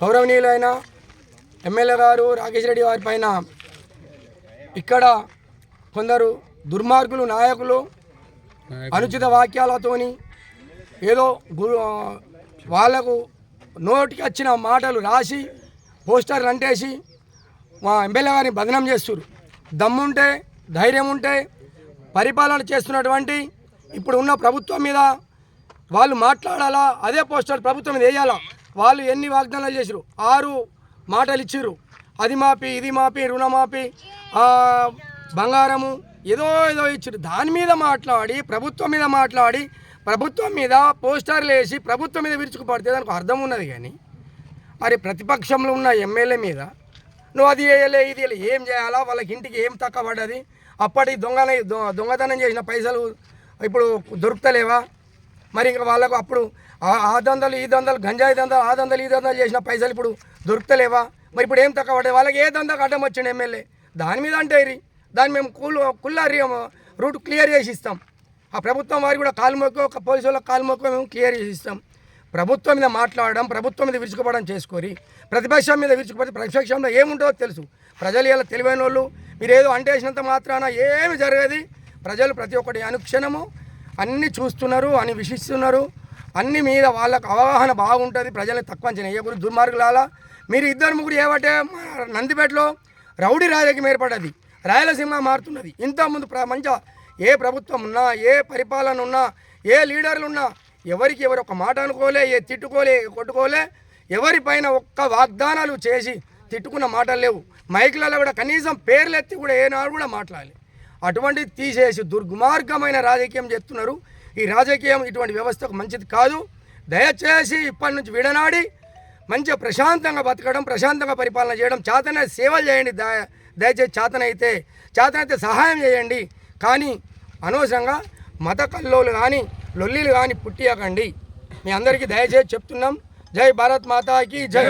గౌరవనీయులైన ఎమ్మెల్యే గారు రాకేష్ రెడ్డి గారి పైన ఇక్కడ కొందరు దుర్మార్గులు నాయకులు అనుచిత వాక్యాలతోని ఏదో గు వాళ్ళకు నోటికి వచ్చిన మాటలు రాసి పోస్టర్లు అంటేసి మా ఎమ్మెల్యే గారిని బదనం చేస్తున్నారు దమ్ముంటే ధైర్యం ఉంటే పరిపాలన చేస్తున్నటువంటి ఇప్పుడు ఉన్న ప్రభుత్వం మీద వాళ్ళు మాట్లాడాలా? అదే పోస్టర్ ప్రభుత్వం మీద వేయాలా? వాళ్ళు ఎన్ని వాగ్దానాలు చేసిరు ఆరు మాటలు ఇచ్చిర్రు. అది మాపి ఇది మాపి రుణమాపి బంగారము ఏదో ఏదో ఇచ్చారు దాని మీద మాట్లాడి ప్రభుత్వం మీద మాట్లాడి ప్రభుత్వం మీద పోస్టర్లు వేసి ప్రభుత్వం మీద విరుచుకుపడితే దానికి అర్థం ఉన్నది కానీ మరి ప్రతిపక్షంలో ఉన్న ఎమ్మెల్యే మీద నువ్వు అది వేయలే ఇది వేయలే ఏం చేయాలా? వాళ్ళకి ఇంటికి ఏం తక్కువ పడ్డది? అప్పటి దొంగన దొంగతనం చేసిన పైసలు ఇప్పుడు దొరుకుతలేవా? మరి ఇంకా వాళ్ళకు అప్పుడు ఆ- దందలు ఈ దందలు గంజాయి దందలు ఆ దందలు ఈ దందలు చేసిన పైసలు ఇప్పుడు దొరుకుతలేవా? మరి ఇప్పుడు ఏం తక్కువ వాళ్ళకి ఏ దందాకు అడ్డం వచ్చిండు ఎమ్మెల్యే? దాని మీద అంటే ఇరి. దాన్ని మేము కూల్ కుల్లారి రూట్ క్లియర్ చేసి ఇస్తాం. ఆ ప్రభుత్వం వారి కూడా కాలు మొక్కు ఒక పోలీసు వాళ్ళకి కాలు మొక్కు మేము క్లియర్ చేసి ఇస్తాం. ప్రభుత్వం మీద మాట్లాడడం ప్రభుత్వం మీద విరుచుకుపడడం చేసుకోరి. ప్రతిపక్షం మీద విరుచుకుపడి ప్రతిపక్షంలో ఏముంటుందో తెలుసు. ప్రజలు ఇలా తెలివైన వాళ్ళు మీరు ఏదో అంటేసినంత మాత్రాన ఏమి జరగదు. ప్రజలు ప్రతి ఒక్కటి అనుక్షణము అన్నీ చూస్తున్నారు అని విషిస్తున్నారు అన్ని మీద వాళ్ళకు అవగాహన బాగుంటుంది ప్రజల్ని తక్కువ అంచనా వేయకూడదు. దుర్మార్గులాల మీరు ఇద్దరు ముగ్గురు ఏమంటే నందిపేటలో రౌడీ రాజకీయం ఏర్పడ్డది రాయలసీమ మారుతున్నది. ఇంతకుముందు ప్ర మంచిగా ఏ ప్రభుత్వం ఉన్నా ఏ పరిపాలన ఉన్నా ఏ లీడర్లు ఉన్నా ఎవరికి ఎవరు ఒక మాట అనుకోలే ఏ తిట్టుకోలే కొట్టుకోలే ఎవరిపైన ఒక్క వాగ్దానాలు చేసి తిట్టుకున్న మాటలు లేవు. మైకులలో కూడా కనీసం పేర్లు ఎత్తి కూడా ఏనాడు కూడా మాట్లాడాలి. అటువంటి తీసేసి దుర్మార్గమైన రాజకీయం చేస్తున్నారు. ఈ రాజకీయం ఇటువంటి వ్యవస్థకు మంచిది కాదు. దయచేసి ఇప్పటి నుంచి విడనాడి మంచిగా ప్రశాంతంగా బతకడం ప్రశాంతంగా పరిపాలన చేయడం చేతన సేవలు చేయండి. దయ దయచేసి చేతనైతే చేతనైతే సహాయం చేయండి. కానీ అనవసరంగా మత కల్లోలు కానీ లొల్లిలు కానీ పుట్టియకండి. మీ అందరికీ దయచేసి చెప్తున్నాం. జై భారత్ మాతాకి జై.